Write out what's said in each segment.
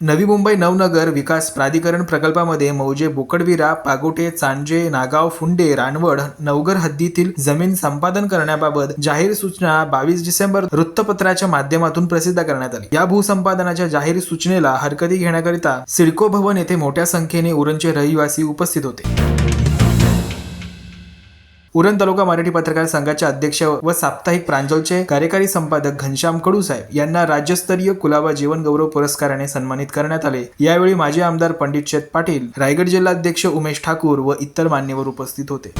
नवी मुंबई नवनगर विकास प्राधिकरण प्रकल्पामध्ये मौजे बोकडविरा पागोटे चांजे नागाव फुंडे रानवड नवगर हद्दीतील जमीन संपादन करण्याबाबत जाहीर सूचना बावीस डिसेंबर वृत्तपत्राच्या माध्यमातून प्रसिद्ध करण्यात आली. या भूसंपादनाच्या जाहीर सूचनेला हरकती घेण्याकरिता सिडको भवन येथे मोठ्या संख्येने उरणचे रहिवासी उपस्थित होते. उरण तालुका मराठी पत्रकार संघाचे अध्यक्ष व साप्ताहिक प्रांजलचे कार्यकारी संपादक घनश्याम कडूसाहेब यांना राज्यस्तरीय कुलाबा जीवन गौरव पुरस्काराने सन्मानित करण्यात आले. यावेळी माजी आमदार पंडित शेत पाटील रायगड जिल्हाध्यक्ष उमेश ठाकूर व इतर मान्यवर उपस्थित होते.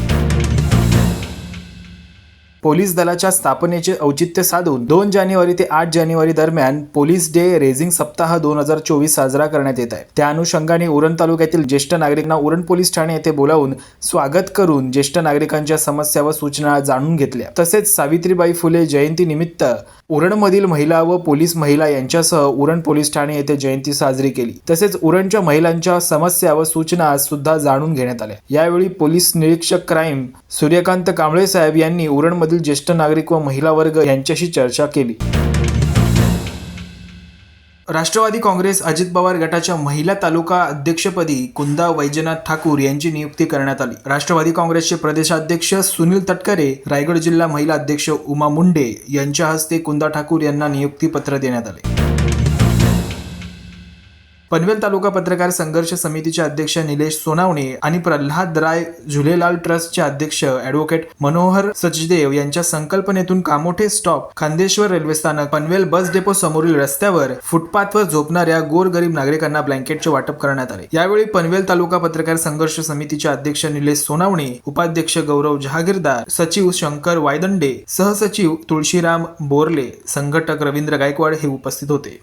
पोलीस दलाच्या स्थापनेचे औचित्य साधून दोन जानेवारी ते आठ जानेवारी दरम्यान पोलीस डे रेझिंग सप्ताह दोन हजार चोवीस साजरा करण्यात येत आहे. त्या अनुषंगाने उरण तालुक्यातील ज्येष्ठ नागरिकांना उरण पोलीस ठाणे येथे बोलावून स्वागत करून ज्येष्ठ नागरिकांच्या समस्या व सूचना जाणून घेतल्या. तसेच सावित्रीबाई फुले जयंती निमित्त उरणमधील महिला व पोलीस महिला यांच्यासह उरण पोलीस ठाणे येथे जयंती साजरी केली. तसेच उरणच्या महिलांच्या समस्या व सूचना सुद्धा जाणून घेण्यात आल्या. यावेळी पोलीस निरीक्षक क्राईम सूर्यकांत कांबळे साहेब यांनी उरणमधील ज्येष्ठ नागरिक व महिला वर्ग यांच्याशी चर्चा केली. राष्ट्रवादी काँग्रेस अजित पवार गटाच्या महिला तालुका अध्यक्षपदी कुंदा वैजनाथ ठाकूर यांची नियुक्ती करण्यात आली. राष्ट्रवादी काँग्रेसचे प्रदेशाध्यक्ष सुनील तटकरे रायगड जिल्हा महिला अध्यक्ष उमा मुंडे यांच्या हस्ते कुंदा ठाकूर यांना नियुक्तीपत्र देण्यात आले. पनवेल तालुका पत्रकार संघर्ष समितीचे अध्यक्ष निलेश सोनावणे आणि प्रल्हाद राय झुलेलाल ट्रस्टचे अध्यक्ष ॲडव्होकेट मनोहर सचदेव यांच्या संकल्पनेतून कामोठे स्टॉप खांदेश्वर रेल्वे स्थानक पनवेल बस डेपो समोरील रस्त्यावर फुटपाथवर झोपणाऱ्या गोरगरीब नागरिकांना ब्लँकेटचे वाटप करण्यात आले. यावेळी पनवेल तालुका पत्रकार संघर्ष समितीचे अध्यक्ष निलेश सोनावणे उपाध्यक्ष गौरव जहागीरदार सचिव शंकर वायदंडे सहसचिव तुळशीराम बोरले संघटक रवींद्र गायकवाड हे उपस्थित होते.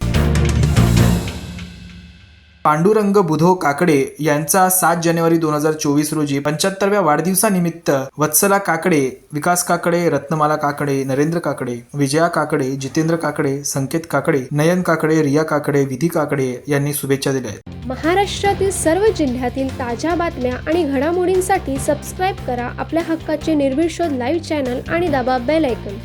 पांडुरंग बुधो काकडे यांचा सात जानेवारी दोन हजार चोवीस रोजी पंच्याहत्तरव्या वाढदिवसानिमित्त वत्सला काकडे विकास काकडे रत्नमाला काकडे नरेंद्र काकडे विजया काकडे जितेंद्र काकडे संकेत काकडे नयन काकडे रिया काकडे विधी काकडे यांनी शुभेच्छा दिल्या आहेत. महाराष्ट्रातील सर्व जिल्ह्यातील ताज्या बातम्या आणि घडामोडींसाठी सबस्क्राईब करा आपल्या हक्काचे निर्भीड लाईव्ह चॅनल आणि दाबा बेल ऐकन